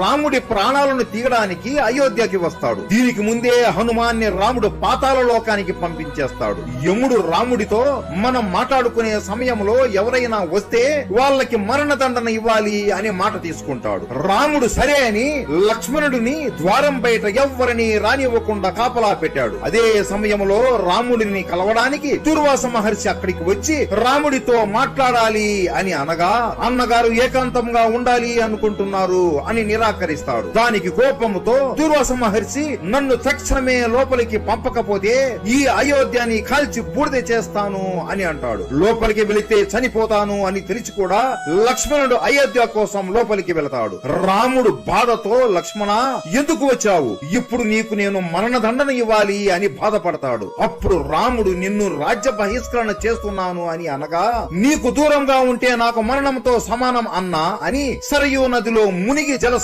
రాముడి ప్రాణాలను తీయడానికి అయోధ్యకి వస్తాడు. దీనికి ముందే హనుమాన్ని రాముడు పాతాల లోకానికి పంపించేస్తాడు. యముడు రాముడితో మనం మాట్లాడుకునే సమయంలో ఎవరైనా వస్తే వాళ్ళకి మరణదండన ఇవ్వాలి అనే మాట తీసుకుంటాడు. రాముడు సరే అని లక్ష్మణుడిని ద్వారం బయట ఎవ్వరిని రానివ్వకుండా కాపలా పెట్టాడు. అదే సమయంలో రాముడిని కలవడానికి దుర్వాస మహర్షి అక్కడికి వచ్చి రాముడితో మాట్లాడాలి అని అనగా అన్నగారు ఏకాంతంగా ఉండాలి అనుకుంటున్నారు అని నిరాకరిస్తాడు. దానికి కోపముతో దుర్వాస మహర్షి నన్ను తక్షణమే లోపలికి పంపకపోతే ఈ అయోధ్యని కాల్చి బూడిద చేస్తాను అని అంటాడు. లోపలికి వెళితే చనిపోతాను అని తెలిసి కూడా లక్ష్మణుడు అయోధ్య కోసం లోపలికి వెళతాడు. రాముడు బాధతో లక్ష్మణ ఎందుకు వచ్చావు? ఇప్పుడు నీకు నేను మరణ దండన ఇవ్వాలి అని బాధపడతాడు. అప్పుడు రాముడు నిన్ను రాజ్య బహిష్కరణ చేస్తున్నాను అని అనగా నీకు దూరంగా ఉంటే నాకు మరణంతో సమానం అన్నా అని సరయూ నదిలో మునిగి జల